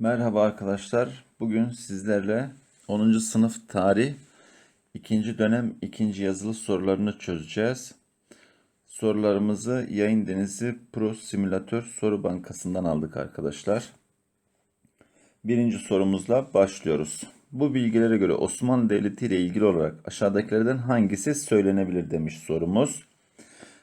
Merhaba arkadaşlar. Bugün sizlerle 10. sınıf tarih 2. dönem 2. yazılı sorularını çözeceğiz. Sorularımızı Yayın Denizi Pro Simülatör Soru Bankası'ndan aldık arkadaşlar. Birinci sorumuzla başlıyoruz. Bu bilgilere göre Osmanlı Devleti ile ilgili olarak aşağıdakilerden hangisi söylenebilir demiş sorumuz.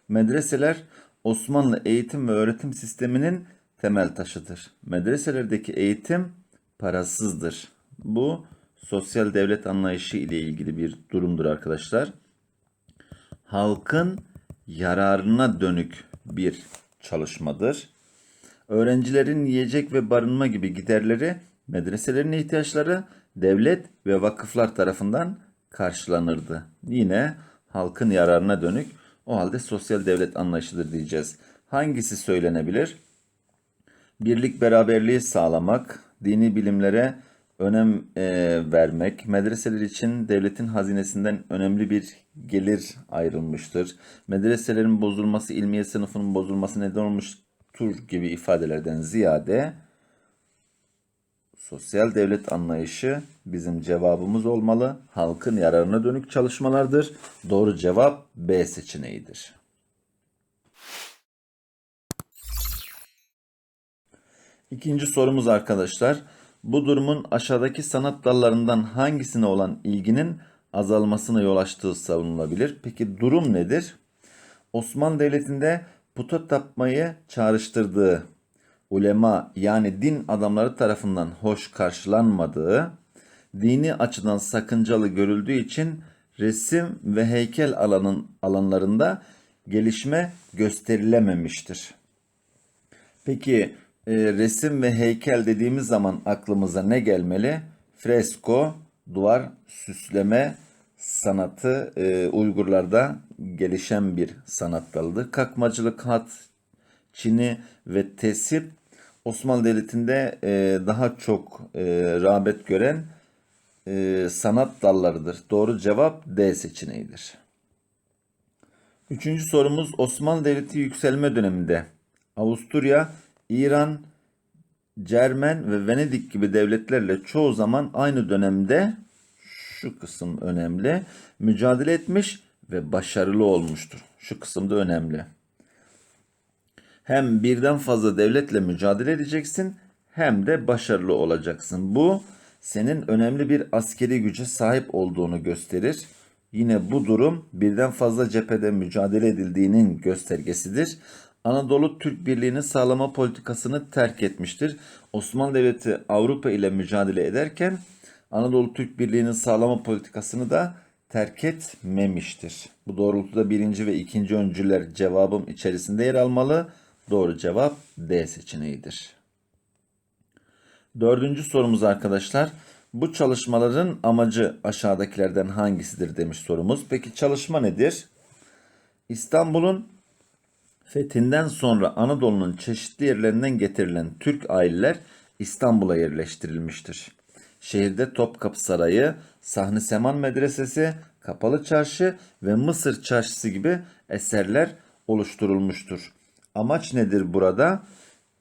Medreseler Osmanlı eğitim ve öğretim sisteminin temel taşıdır. Medreselerdeki eğitim parasızdır. Bu sosyal devlet anlayışı ile ilgili bir durumdur arkadaşlar. Halkın yararına dönük bir çalışmadır. Öğrencilerin yiyecek ve barınma gibi giderleri, medreselerin ihtiyaçları devlet ve vakıflar tarafından karşılanırdı. Yine halkın yararına dönük o halde sosyal devlet anlayışıdır diyeceğiz. Hangisi söylenebilir? Birlik beraberliği sağlamak, dini bilimlere önem e, vermek, medreseler için devletin hazinesinden önemli bir gelir ayrılmıştır. Medreselerin bozulması, ilmiye sınıfının bozulması neden olmuştur gibi ifadelerden ziyade sosyal devlet anlayışı bizim cevabımız olmalı. Halkın yararına dönük çalışmalardır. Doğru cevap B seçeneğidir. İkinci sorumuz arkadaşlar. Bu durumun aşağıdaki sanat dallarından hangisine olan ilginin azalmasına yol açtığı savunulabilir. Peki durum nedir? Osmanlı Devleti'nde puta tapmayı çağrıştırdığı, ulema yani din adamları tarafından hoş karşılanmadığı, dini açıdan sakıncalı görüldüğü için resim ve heykel alanın alanlarında gelişme gösterilememiştir. Peki e, resim ve heykel dediğimiz zaman aklımıza ne gelmeli? Fresko, duvar süsleme sanatı e, Uygurlarda gelişen bir sanat dalıdır. Kakmacılık, hat, çini ve tesip Osmanlı Devleti'nde e, daha çok e, rağbet gören e, sanat dallarıdır. Doğru cevap D seçeneğidir. Üçüncü sorumuz Osmanlı Devleti yükselme döneminde Avusturya, İran, Cermen ve Venedik gibi devletlerle çoğu zaman aynı dönemde şu kısım önemli mücadele etmiş ve başarılı olmuştur. Şu kısım da önemli. Hem birden fazla devletle mücadele edeceksin hem de başarılı olacaksın. Bu senin önemli bir askeri güce sahip olduğunu gösterir. Yine bu durum birden fazla cephede mücadele edildiğinin göstergesidir. Anadolu Türk Birliği'nin sağlama politikasını terk etmiştir. Osmanlı Devleti Avrupa ile mücadele ederken Anadolu Türk Birliği'nin sağlama politikasını da terk etmemiştir. Bu doğrultuda birinci ve ikinci öncüler cevabım içerisinde yer almalı. Doğru cevap D seçeneğidir. Dördüncü sorumuz arkadaşlar. Bu çalışmaların amacı aşağıdakilerden hangisidir demiş sorumuz. Peki çalışma nedir? İstanbul'un fethinden sonra Anadolu'nun çeşitli yerlerinden getirilen Türk aileler İstanbul'a yerleştirilmiştir. Şehirde Topkapı Sarayı, Sahni Seman Medresesi, Kapalı Çarşı ve Mısır Çarşısı gibi eserler oluşturulmuştur. Amaç nedir burada?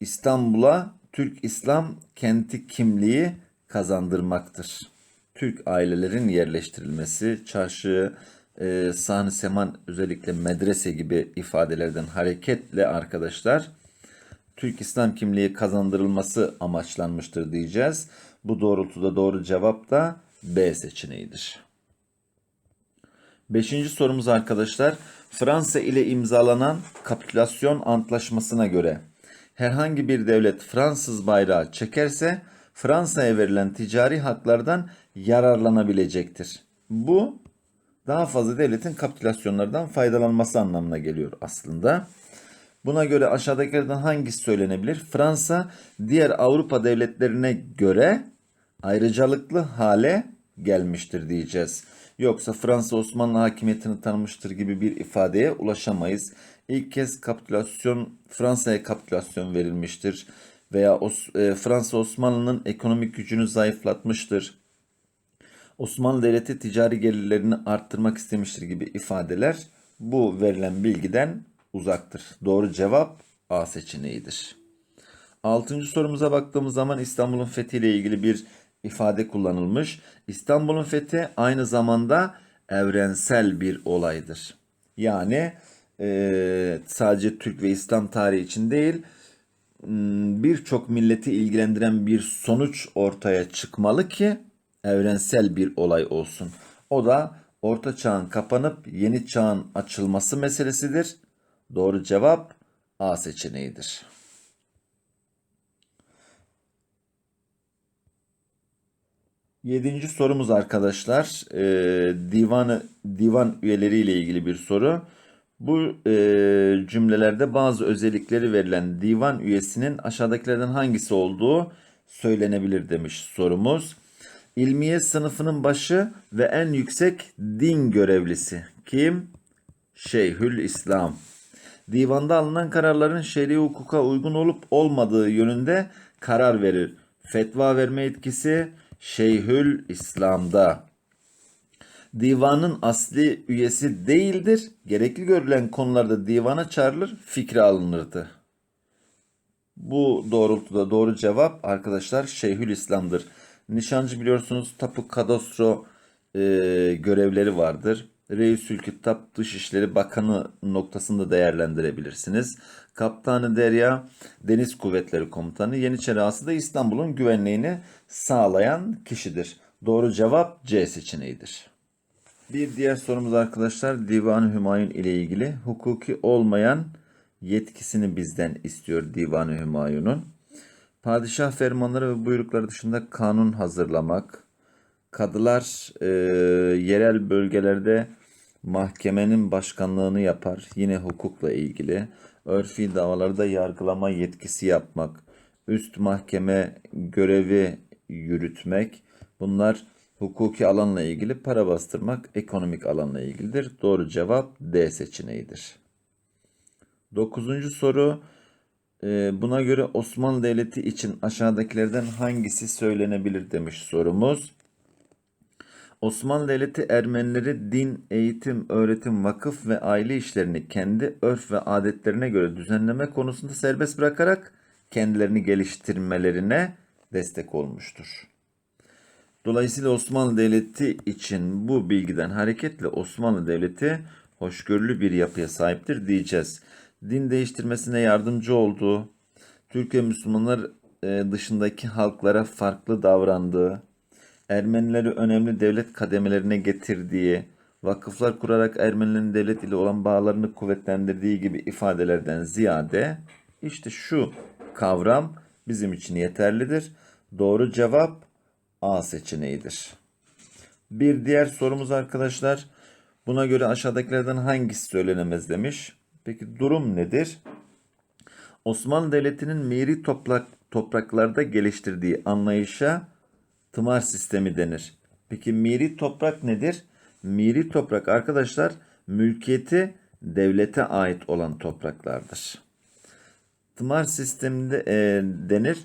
İstanbul'a Türk İslam kenti kimliği kazandırmaktır. Türk ailelerin yerleştirilmesi, çarşı, e, sahne seman özellikle medrese gibi ifadelerden hareketle arkadaşlar Türk İslam kimliği kazandırılması amaçlanmıştır diyeceğiz. Bu doğrultuda doğru cevap da B seçeneğidir. Beşinci sorumuz arkadaşlar. Fransa ile imzalanan kapitülasyon antlaşmasına göre herhangi bir devlet Fransız bayrağı çekerse Fransa'ya verilen ticari haklardan yararlanabilecektir. Bu daha fazla devletin kapitülasyonlardan faydalanması anlamına geliyor aslında. Buna göre aşağıdakilerden hangisi söylenebilir? Fransa diğer Avrupa devletlerine göre ayrıcalıklı hale gelmiştir diyeceğiz. Yoksa Fransa Osmanlı hakimiyetini tanımıştır gibi bir ifadeye ulaşamayız. İlk kez kapitülasyon Fransa'ya kapitülasyon verilmiştir veya Os, e, Fransa Osmanlı'nın ekonomik gücünü zayıflatmıştır. Osmanlı Devleti ticari gelirlerini arttırmak istemiştir gibi ifadeler bu verilen bilgiden uzaktır. Doğru cevap A seçeneğidir. Altıncı sorumuza baktığımız zaman İstanbul'un fethiyle ilgili bir ifade kullanılmış. İstanbul'un fethi aynı zamanda evrensel bir olaydır. Yani eee, sadece Türk ve İslam tarihi için değil, birçok milleti ilgilendiren bir sonuç ortaya çıkmalı ki evrensel bir olay olsun. O da orta çağın kapanıp yeni çağın açılması meselesidir. Doğru cevap A seçeneğidir. Yedinci sorumuz arkadaşlar. Ee, divan divan üyeleri ile ilgili bir soru. Bu e, cümlelerde bazı özellikleri verilen divan üyesinin aşağıdakilerden hangisi olduğu söylenebilir demiş sorumuz. İlmiye sınıfının başı ve en yüksek din görevlisi. Kim? Şeyhül İslam. Divanda alınan kararların şer'i hukuka uygun olup olmadığı yönünde karar verir. Fetva verme etkisi Şeyhül İslam'da. Divanın asli üyesi değildir. Gerekli görülen konularda divana çağrılır, fikri alınırdı. Bu doğrultuda doğru cevap arkadaşlar Şeyhül İslam'dır. Nişancı biliyorsunuz tapu kadastro e, görevleri vardır. Reisül Kitap Dışişleri Bakanı noktasında değerlendirebilirsiniz. Kaptanı Derya Deniz Kuvvetleri Komutanı Yeniçeri Ağası da İstanbul'un güvenliğini sağlayan kişidir. Doğru cevap C seçeneğidir. Bir diğer sorumuz arkadaşlar Divan-ı Hümayun ile ilgili hukuki olmayan yetkisini bizden istiyor Divan-ı Hümayun'un. Padişah fermanları ve buyrukları dışında kanun hazırlamak, kadılar e, yerel bölgelerde mahkemenin başkanlığını yapar. Yine hukukla ilgili. Örfi davalarda yargılama yetkisi yapmak, üst mahkeme görevi yürütmek. Bunlar hukuki alanla ilgili, para bastırmak ekonomik alanla ilgilidir. Doğru cevap D seçeneğidir. Dokuzuncu soru. Ee, Buna göre Osmanlı Devleti için aşağıdakilerden hangisi söylenebilir demiş sorumuz. Osmanlı Devleti Ermenileri din, eğitim, öğretim, vakıf ve aile işlerini kendi örf ve adetlerine göre düzenleme konusunda serbest bırakarak kendilerini geliştirmelerine destek olmuştur. Dolayısıyla Osmanlı Devleti için bu bilgiden hareketle Osmanlı Devleti hoşgörülü bir yapıya sahiptir diyeceğiz. Din değiştirmesine yardımcı olduğu, Türkiye Müslümanlar e, dışındaki halklara farklı davrandığı, Ermenileri önemli devlet kademelerine getirdiği, vakıflar kurarak Ermenilerin devlet ile olan bağlarını kuvvetlendirdiği gibi ifadelerden ziyade işte şu kavram bizim için yeterlidir. Doğru cevap A seçeneğidir. Bir diğer sorumuz arkadaşlar. Buna göre aşağıdakilerden hangisi söylenemez demiş. Peki durum nedir? Osmanlı Devleti'nin miri toprak, topraklarda geliştirdiği anlayışa tımar sistemi denir. Peki miri toprak nedir? Miri toprak arkadaşlar mülkiyeti devlete ait olan topraklardır. Tımar sisteminde e, denir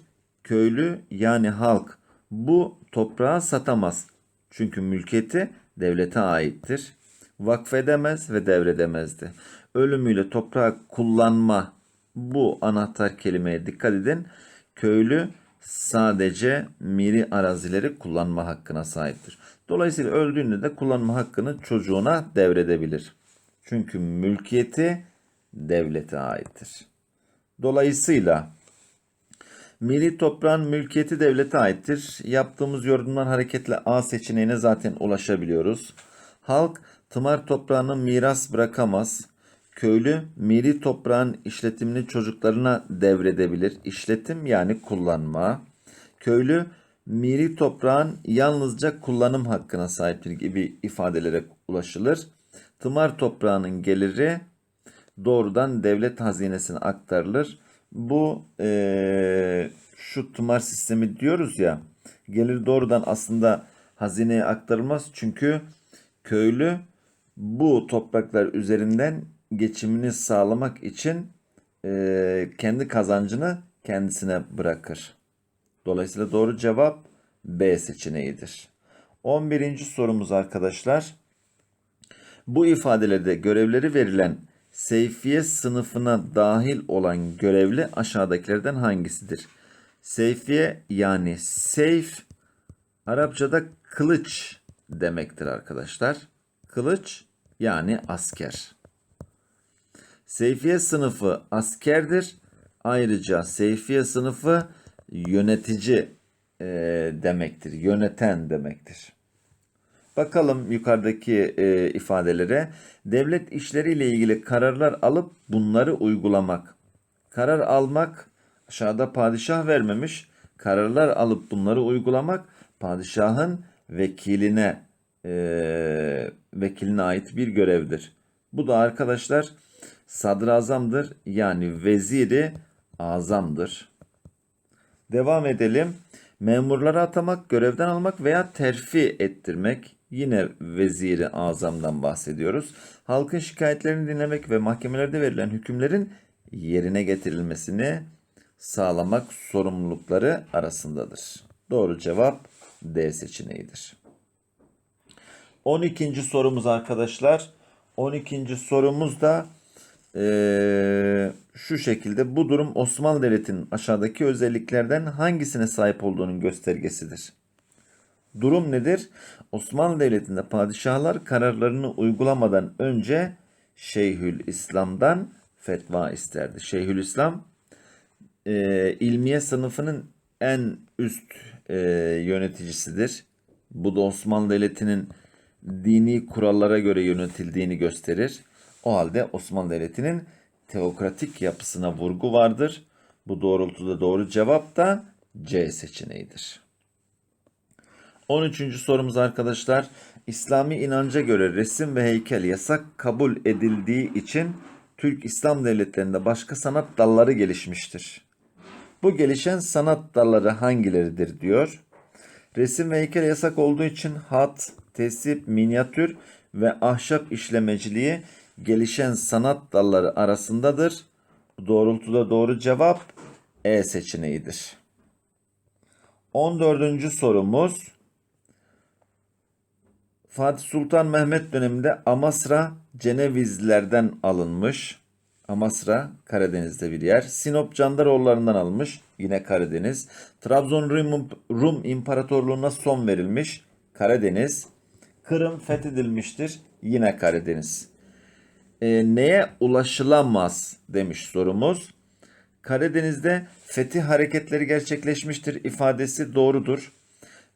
köylü yani halk bu toprağı satamaz. Çünkü mülkiyeti devlete aittir. Vakfedemez ve devredemezdi. Ölümüyle toprağı kullanma bu anahtar kelimeye dikkat edin. Köylü sadece miri arazileri kullanma hakkına sahiptir. Dolayısıyla öldüğünde de kullanma hakkını çocuğuna devredebilir. Çünkü mülkiyeti devlete aittir. Dolayısıyla Milli toprağın mülkiyeti devlete aittir. Yaptığımız yorumdan hareketle A seçeneğine zaten ulaşabiliyoruz. Halk tımar toprağını miras bırakamaz. Köylü milli toprağın işletimini çocuklarına devredebilir. İşletim yani kullanma. Köylü milli toprağın yalnızca kullanım hakkına sahiptir gibi ifadelere ulaşılır. Tımar toprağının geliri doğrudan devlet hazinesine aktarılır. Bu eee, şu tımar sistemi diyoruz ya gelir doğrudan aslında hazineye aktarılmaz çünkü köylü bu topraklar üzerinden geçimini sağlamak için eee, kendi kazancını kendisine bırakır. Dolayısıyla doğru cevap B seçeneğidir. 11. sorumuz arkadaşlar. Bu ifadelerde görevleri verilen Seyfiye sınıfına dahil olan görevli aşağıdakilerden hangisidir? Seyfiye yani seyf Arapçada kılıç demektir arkadaşlar. Kılıç yani asker. Seyfiye sınıfı askerdir. Ayrıca seyfiye sınıfı yönetici e, demektir. Yöneten demektir. Bakalım yukarıdaki e, ifadelere. Devlet işleriyle ilgili kararlar alıp bunları uygulamak. Karar almak aşağıda padişah vermemiş. Kararlar alıp bunları uygulamak padişahın vekiline e, vekiline ait bir görevdir. Bu da arkadaşlar sadrazamdır yani veziri azamdır. Devam edelim. Memurları atamak, görevden almak veya terfi ettirmek. Yine veziri azamdan bahsediyoruz. Halkın şikayetlerini dinlemek ve mahkemelerde verilen hükümlerin yerine getirilmesini sağlamak sorumlulukları arasındadır. Doğru cevap D seçeneğidir. 12. sorumuz arkadaşlar. 12. sorumuz da eee, şu şekilde. Bu durum Osmanlı Devleti'nin aşağıdaki özelliklerden hangisine sahip olduğunun göstergesidir. Durum nedir? Osmanlı Devleti'nde padişahlar kararlarını uygulamadan önce Şeyhül İslam'dan fetva isterdi. Şeyhül İslam e, ilmiye sınıfının en üst e, yöneticisidir. Bu da Osmanlı Devleti'nin dini kurallara göre yönetildiğini gösterir. O halde Osmanlı Devleti'nin teokratik yapısına vurgu vardır. Bu doğrultuda doğru cevap da C seçeneğidir. 13. sorumuz arkadaşlar. İslami inanca göre resim ve heykel yasak kabul edildiği için Türk İslam devletlerinde başka sanat dalları gelişmiştir. Bu gelişen sanat dalları hangileridir diyor. Resim ve heykel yasak olduğu için hat, tesip, minyatür ve ahşap işlemeciliği gelişen sanat dalları arasındadır. Bu doğrultuda doğru cevap E seçeneğidir. 14. sorumuz Fatih Sultan Mehmet döneminde Amasra Cenevizlerden alınmış. Amasra Karadeniz'de bir yer. Sinop Candaroğullarından alınmış. Yine Karadeniz. Trabzon Rum, Rum İmparatorluğu'na son verilmiş. Karadeniz. Kırım fethedilmiştir. Yine Karadeniz. E, neye ulaşılamaz demiş sorumuz. Karadeniz'de fetih hareketleri gerçekleşmiştir ifadesi doğrudur.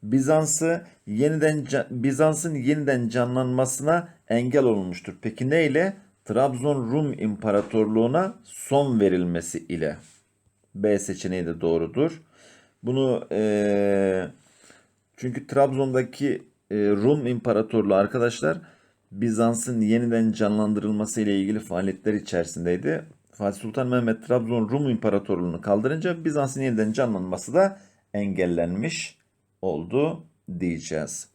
Bizans'ı yeniden Bizans'ın yeniden canlanmasına engel olunmuştur. Peki ne ile? Trabzon Rum İmparatorluğu'na son verilmesi ile. B seçeneği de doğrudur. Bunu e, çünkü Trabzon'daki e, Rum İmparatorluğu arkadaşlar Bizans'ın yeniden canlandırılması ile ilgili faaliyetler içerisindeydi. Fatih Sultan Mehmet Trabzon Rum İmparatorluğu'nu kaldırınca Bizans'ın yeniden canlanması da engellenmiş oldu diyeceğiz.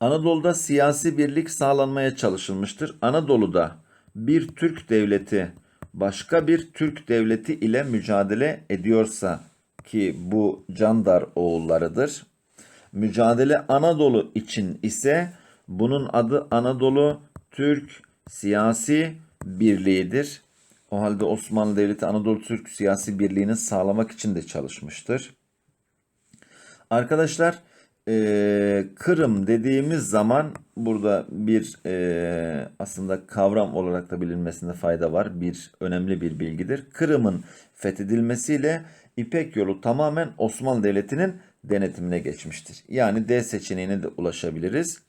Anadolu'da siyasi birlik sağlanmaya çalışılmıştır. Anadolu'da bir Türk devleti başka bir Türk devleti ile mücadele ediyorsa ki bu Candar oğullarıdır. Mücadele Anadolu için ise bunun adı Anadolu Türk Siyasi Birliği'dir. O halde Osmanlı Devleti Anadolu Türk Siyasi Birliği'ni sağlamak için de çalışmıştır. Arkadaşlar e, Kırım dediğimiz zaman burada bir e, aslında kavram olarak da bilinmesinde fayda var. Bir önemli bir bilgidir. Kırım'ın fethedilmesiyle İpek yolu tamamen Osmanlı Devleti'nin denetimine geçmiştir. Yani D seçeneğine de ulaşabiliriz.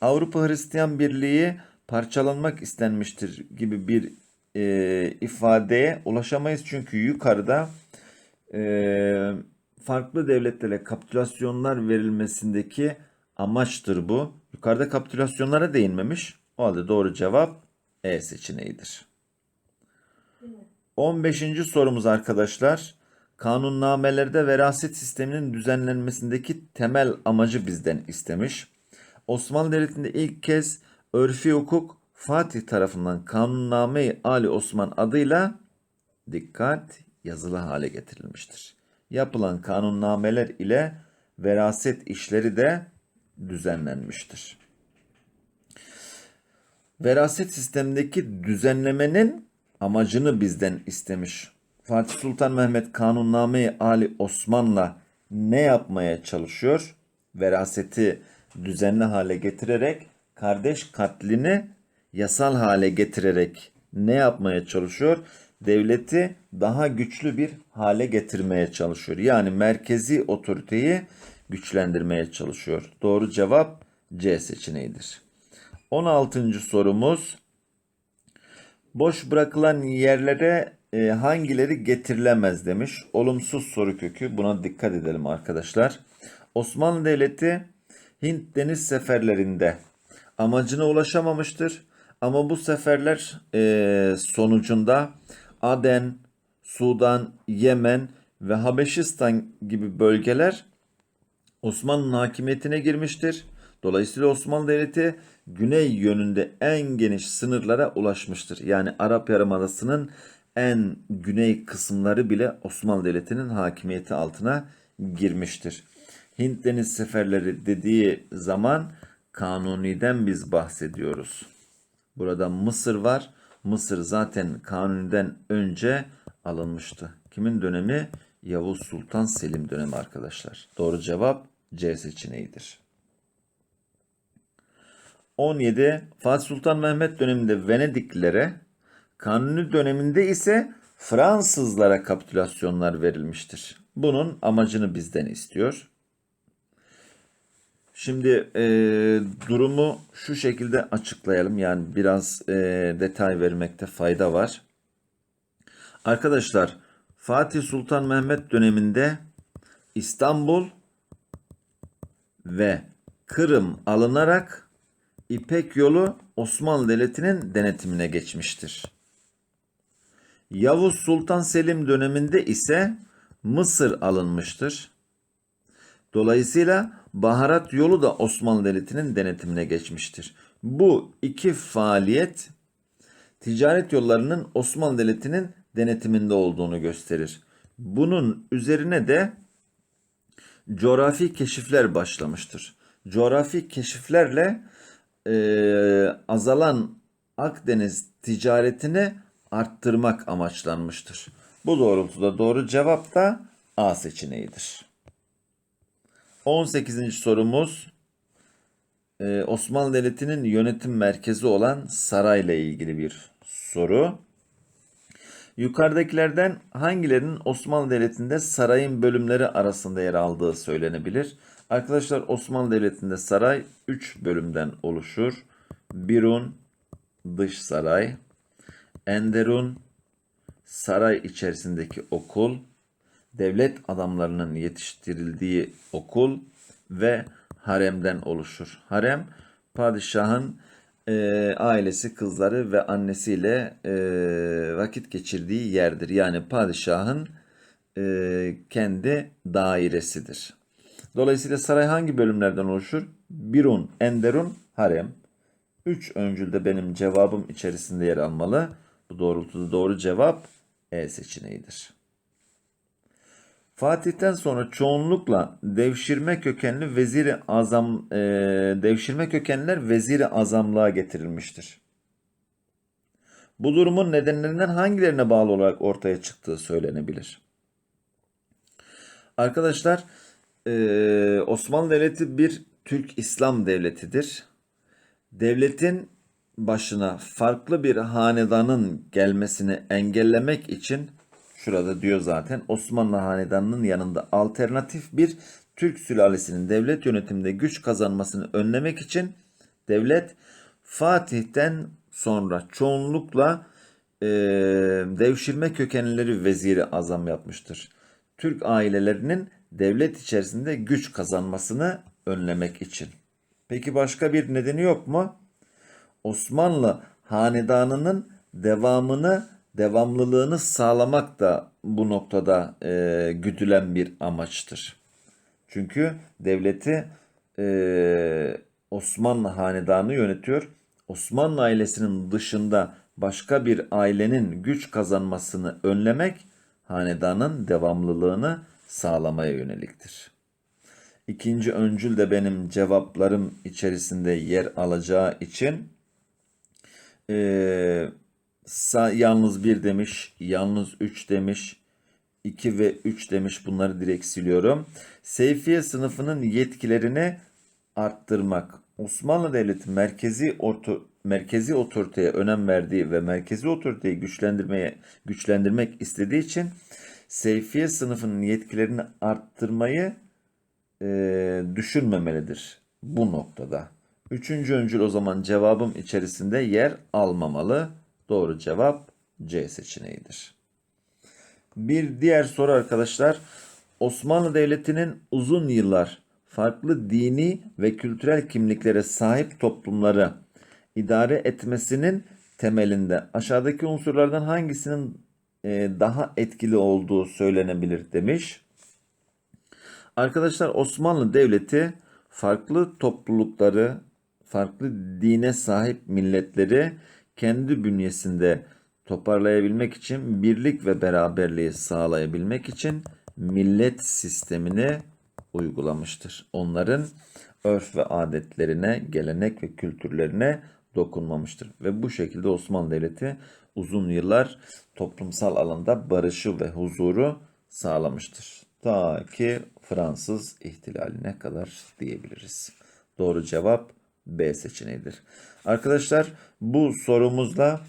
Avrupa Hristiyan Birliği parçalanmak istenmiştir gibi bir e, ifadeye ulaşamayız. Çünkü yukarıda e, farklı devletlere kapitülasyonlar verilmesindeki amaçtır bu. Yukarıda kapitülasyonlara değinmemiş. O halde doğru cevap E seçeneğidir. 15. sorumuz arkadaşlar. Kanunnamelerde veraset sisteminin düzenlenmesindeki temel amacı bizden istemiş. Osmanlı Devleti'nde ilk kez örfi hukuk Fatih tarafından Kanunname-i Ali Osman adıyla dikkat yazılı hale getirilmiştir yapılan kanunnameler ile veraset işleri de düzenlenmiştir. veraset sistemindeki düzenlemenin amacını bizden istemiş. Fatih Sultan Mehmet Kanunname-i Ali Osman'la ne yapmaya çalışıyor? Veraseti düzenli hale getirerek kardeş katlini yasal hale getirerek ne yapmaya çalışıyor? Devleti daha güçlü bir hale getirmeye çalışıyor. Yani merkezi otoriteyi güçlendirmeye çalışıyor. Doğru cevap C seçeneğidir. 16. sorumuz Boş bırakılan yerlere e, hangileri getirilemez demiş. Olumsuz soru kökü. Buna dikkat edelim arkadaşlar. Osmanlı Devleti Hint deniz seferlerinde amacına ulaşamamıştır. Ama bu seferler e, sonucunda Aden, Sudan, Yemen ve Habeşistan gibi bölgeler Osmanlı'nın hakimiyetine girmiştir. Dolayısıyla Osmanlı Devleti güney yönünde en geniş sınırlara ulaşmıştır. Yani Arap Yarımadası'nın en güney kısımları bile Osmanlı Devleti'nin hakimiyeti altına girmiştir. Hint deniz seferleri dediği zaman Kanuni'den biz bahsediyoruz. Burada Mısır var. Mısır zaten Kanuni'den önce alınmıştı. Kimin dönemi? Yavuz Sultan Selim dönemi arkadaşlar. Doğru cevap C seçeneğidir. 17. Fatih Sultan Mehmet döneminde Venediklilere, Kanuni döneminde ise Fransızlara kapitülasyonlar verilmiştir. Bunun amacını bizden istiyor. Şimdi e, durumu şu şekilde açıklayalım. Yani biraz e, detay vermekte fayda var. Arkadaşlar Fatih Sultan Mehmet döneminde İstanbul ve Kırım alınarak İpek yolu Osmanlı Devleti'nin denetimine geçmiştir. Yavuz Sultan Selim döneminde ise Mısır alınmıştır. Dolayısıyla baharat yolu da Osmanlı Devleti'nin denetimine geçmiştir. Bu iki faaliyet ticaret yollarının Osmanlı Devleti'nin denetiminde olduğunu gösterir. Bunun üzerine de coğrafi keşifler başlamıştır. Coğrafi keşiflerle e, azalan Akdeniz ticaretini arttırmak amaçlanmıştır. Bu doğrultuda doğru cevap da A seçeneğidir. 18. sorumuz e, Osmanlı Devleti'nin yönetim merkezi olan sarayla ilgili bir soru. Yukarıdakilerden hangilerinin Osmanlı Devleti'nde sarayın bölümleri arasında yer aldığı söylenebilir? Arkadaşlar Osmanlı Devleti'nde saray 3 bölümden oluşur. Birun dış saray, Enderun saray içerisindeki okul, devlet adamlarının yetiştirildiği okul ve haremden oluşur. Harem padişahın e, ailesi, kızları ve annesiyle e, vakit geçirdiği yerdir. Yani padişahın e, kendi dairesidir. Dolayısıyla saray hangi bölümlerden oluşur? Birun, Enderun, Harem. Üç öncülde benim cevabım içerisinde yer almalı. Bu doğrultuda doğru cevap E seçeneğidir. Fatih'ten sonra çoğunlukla devşirme kökenli veziri azam e, devşirme kökenler veziri azamlığa getirilmiştir. Bu durumun nedenlerinden hangilerine bağlı olarak ortaya çıktığı söylenebilir. Arkadaşlar e, Osmanlı Devleti bir Türk İslam devletidir. Devletin başına farklı bir hanedanın gelmesini engellemek için şurada diyor zaten Osmanlı hanedanının yanında alternatif bir Türk sülalesinin devlet yönetiminde güç kazanmasını önlemek için devlet Fatih'ten sonra çoğunlukla e, devşirme kökenlileri veziri azam yapmıştır. Türk ailelerinin devlet içerisinde güç kazanmasını önlemek için. Peki başka bir nedeni yok mu? Osmanlı hanedanının devamını, devamlılığını sağlamak da bu noktada e, güdülen bir amaçtır. Çünkü devleti e, Osmanlı hanedanı yönetiyor. Osmanlı ailesinin dışında başka bir ailenin güç kazanmasını önlemek hanedanın devamlılığını sağlamaya yöneliktir. İkinci öncül de benim cevaplarım içerisinde yer alacağı için sa- yalnız 1 demiş, yalnız 3 demiş, 2 ve 3 demiş. Bunları direkt siliyorum. Seyfiye sınıfının yetkilerini arttırmak. Osmanlı Devleti merkezi orto, merkezi otoriteye önem verdiği ve merkezi otoriteyi güçlendirmeye güçlendirmek istediği için Seyfiye sınıfının yetkilerini arttırmayı e, düşünmemelidir bu noktada. Üçüncü öncül o zaman cevabım içerisinde yer almamalı. Doğru cevap C seçeneğidir. Bir diğer soru arkadaşlar. Osmanlı Devleti'nin uzun yıllar farklı dini ve kültürel kimliklere sahip toplumları idare etmesinin temelinde aşağıdaki unsurlardan hangisinin e, daha etkili olduğu söylenebilir demiş. Arkadaşlar Osmanlı Devleti farklı toplulukları, farklı dine sahip milletleri kendi bünyesinde toparlayabilmek için, birlik ve beraberliği sağlayabilmek için millet sistemini uygulamıştır. Onların örf ve adetlerine, gelenek ve kültürlerine dokunmamıştır. Ve bu şekilde Osmanlı Devleti uzun yıllar toplumsal alanda barışı ve huzuru sağlamıştır. Ta ki Fransız ihtilaline kadar diyebiliriz. Doğru cevap B seçeneğidir. Arkadaşlar bu sorumuzla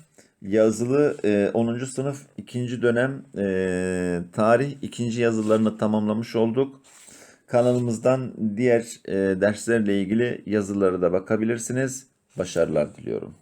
yazılı e, 10. sınıf 2. dönem e, tarih 2. yazılarını tamamlamış olduk. Kanalımızdan diğer e, derslerle ilgili yazıları da bakabilirsiniz. Başarılar diliyorum.